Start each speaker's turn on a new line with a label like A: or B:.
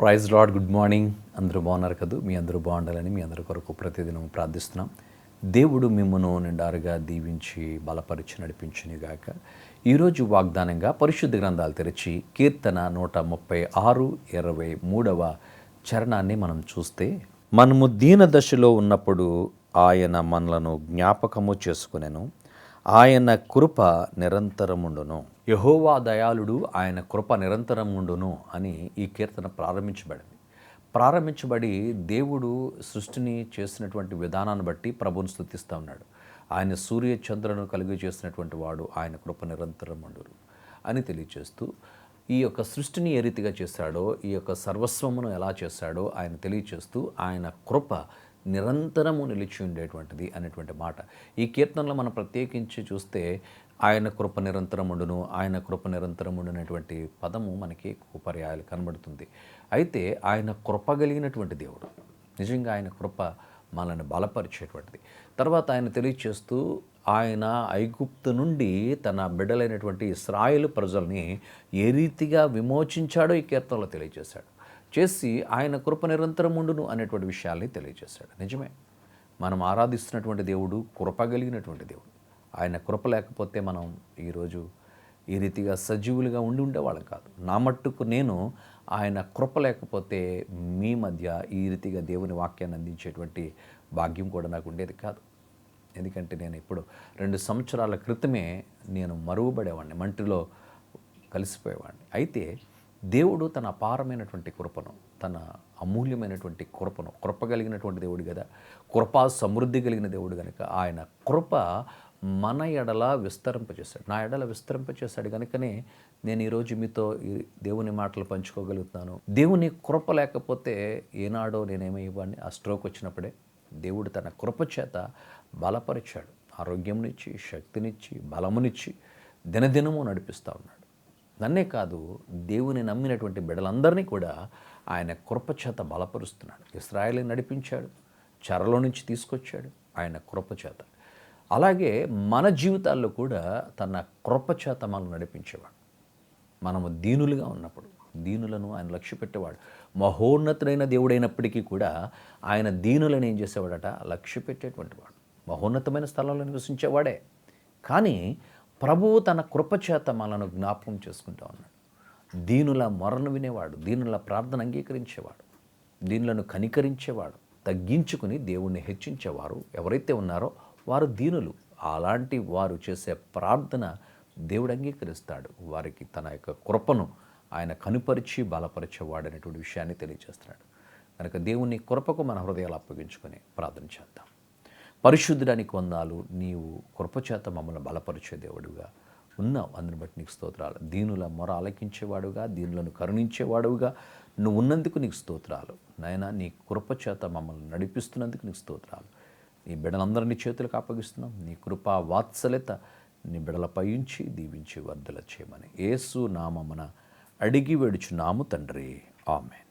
A: Praise lord good morning. అందరూ బాగున్నారు కదా? మీ అందరూ బాగుండాలని మీ అందరి కొరకు ప్రతిదినం ప్రార్థిస్తున్నాం. దేవుడు మిమ్మను నిండారుగా దీవించి బలపరిచి నడిపించునిగాక. ఈరోజు వాగ్దానంగా పరిశుద్ధ గ్రంథాలు తెరిచి కీర్తన నూట ముప్పై ఆరు ఇరవై మూడవ చరణాన్ని మనం చూస్తే మనము దీన దశలో ఉన్నప్పుడు ఆయన మనలను జ్ఞాపకము చేసుకునేను. ఆయన కృప నిరంతరముండును. యహోవా దయాళుడు ఆయన కృప నిరంతరముండును అని ఈ కీర్తన ప్రారంభించబడింది. ప్రారంభించబడి దేవుడు సృష్టిని చేసినటువంటి విధానాన్ని బట్టి ప్రభుని స్థుతిస్తూ ఉన్నాడు. ఆయన సూర్య చంద్రులను కలిగి చేసినటువంటి వాడు ఆయన కృప నిరంతరముండును అని తెలియచేస్తూ ఈ యొక్క సృష్టిని ఏ రీతిగా చేశాడో ఈ యొక్క సర్వస్వమును ఎలా చేశాడో ఆయన తెలియచేస్తూ ఆయన కృప నిరంతరము నిలిచి ఉండేటువంటిది అనేటువంటి మాట. ఈ కీర్తనలో మనం ప్రత్యేకించి చూస్తే ఆయన కృప నిరంతరముండును ఆయన కృప నిరంతరముండు అనేటువంటి పదము మనకి ఎక్కువ పర్యాయాలు కనబడుతుంది. అయితే ఆయన కృప కలిగినటువంటి దేవుడు నిజంగా ఆయన కృప మనల్ని బలపరిచేటువంటిది. తర్వాత ఆయన తెలియచేస్తూ ఆయన ఐగుప్తు నుండి తన బిడ్డలైనటువంటి ఇస్రాయిల్ ప్రజల్ని ఏ రీతిగా విమోచించాడో ఈ కీర్తనలో తెలియజేశాడు చేసి ఆయన కృప నిరంతరం ఉండును అనేటువంటి విషయాల్ని తెలియజేశాడు. నిజమే. మనం ఆరాధిస్తున్నటువంటి దేవుడు కృప కలిగినటువంటి దేవుడు. ఆయన కృప లేకపోతే మనం ఈరోజు ఈ రీతిగా సజీవులుగా ఉండి ఉండేవాళ్ళం కాదు. నా మట్టుకు నేను ఆయన కృప లేకపోతే మీ మధ్య ఈ రీతిగా దేవుని వాక్యాన్ని అందించేటువంటి భాగ్యం కూడా నాకు ఉండేది కాదు. ఎందుకంటే నేను ఇప్పుడు రెండు సంవత్సరాల క్రితమే నేను మరుగుపడేవాడిని మంటిలో కలిసిపోయేవాడిని. అయితే దేవుడు తన అపారమైనటువంటి కృపను తన అమూల్యమైనటువంటి కృపను కృప కలిగినటువంటి దేవుడు కదా కృపా సమృద్ధి కలిగిన దేవుడు కనుక ఆయన కృప మన ఎడల విస్తరింపచేశాడు. నా ఎడల విస్తరింపచేశాడు కనుకనే నేను ఈరోజు మీతో ఈ దేవుని మాటలు పంచుకోగలుగుతున్నాను. దేవుని కృప లేకపోతే ఏనాడో నేనేమయ్యేవాడిని ఆ స్ట్రోక్ వచ్చినప్పుడే దేవుడు తన కృప చేత బలపరిచాడు. ఆరోగ్యంనిచ్చి శక్తినిచ్చి బలమునిచ్చి దినదినము నడిపిస్తూ ఉన్నాడు. నన్నే కాదు దేవుని నమ్మినటువంటి బిడ్డలందరినీ కూడా ఆయన కృపచేత బలపరుస్తున్నాడు. ఇస్రాయల్ని నడిపించాడు చెరలో నుంచి తీసుకొచ్చాడు ఆయన కృపచేత అలాగే మన జీవితాల్లో కూడా తన కృపచేత మనం నడిపించేవాడు. మనము దీనులుగా ఉన్నప్పుడు దీనులను ఆయన లక్ష్య పెట్టేవాడు. మహోన్నతుడైన దేవుడైనప్పటికీ కూడా ఆయన దీనులను ఏం చేసేవాడట? లక్ష్య పెట్టేటువంటి వాడు. మహోన్నతమైన స్థలంలో నివసించేవాడే. కానీ ప్రభువు తన కృపచేత మనను జ్ఞాపకం చేసుకుంటా ఉన్నాడు. దీనుల మొరను వినేవాడు దీనుల ప్రార్థన అంగీకరించేవాడు దీనులను కనికరించేవాడు తగ్గించుకుని దేవుణ్ణి హెచ్చించేవారు ఎవరైతే ఉన్నారో వారు దీనులు. అలాంటి వారు చేసే ప్రార్థన దేవుడు అంగీకరిస్తాడు. వారికి తన యొక్క కృపను ఆయన కనుపరిచి బలపరిచేవాడు అనేటువంటి విషయాన్ని తెలియజేస్తున్నాడు. కనుక దేవుని కృపకు మన హృదయాలు అప్పగించుకొని ప్రార్థన చేద్దాం. పరిశుద్ధుడానికి వందాలు నీవు కృపచేత మమ్మల్ని బలపరిచే దేవుడుగా ఉన్నావు. అందుని బట్టి నీకు స్తోత్రాలు. దీనుల మొర ఆలకించేవాడుగా దీనులను కరుణించేవాడుగా నువ్వు ఉన్నందుకు నీకు స్తోత్రాలు. నాయన నీ కృపచేత మమ్మల్ని నడిపిస్తున్నందుకు నీకు స్తోత్రాలు. నీ బిడ్డలందరినీ చేతులకు అప్పగిస్తున్నాం. నీ కృపా వాత్సల్యత నీ బిడలపై ఉంచి దీవించి వర్ధల చేయమని. ఏసు నామమున అడిగి వేడుచున్నాము తండ్రి. ఆమె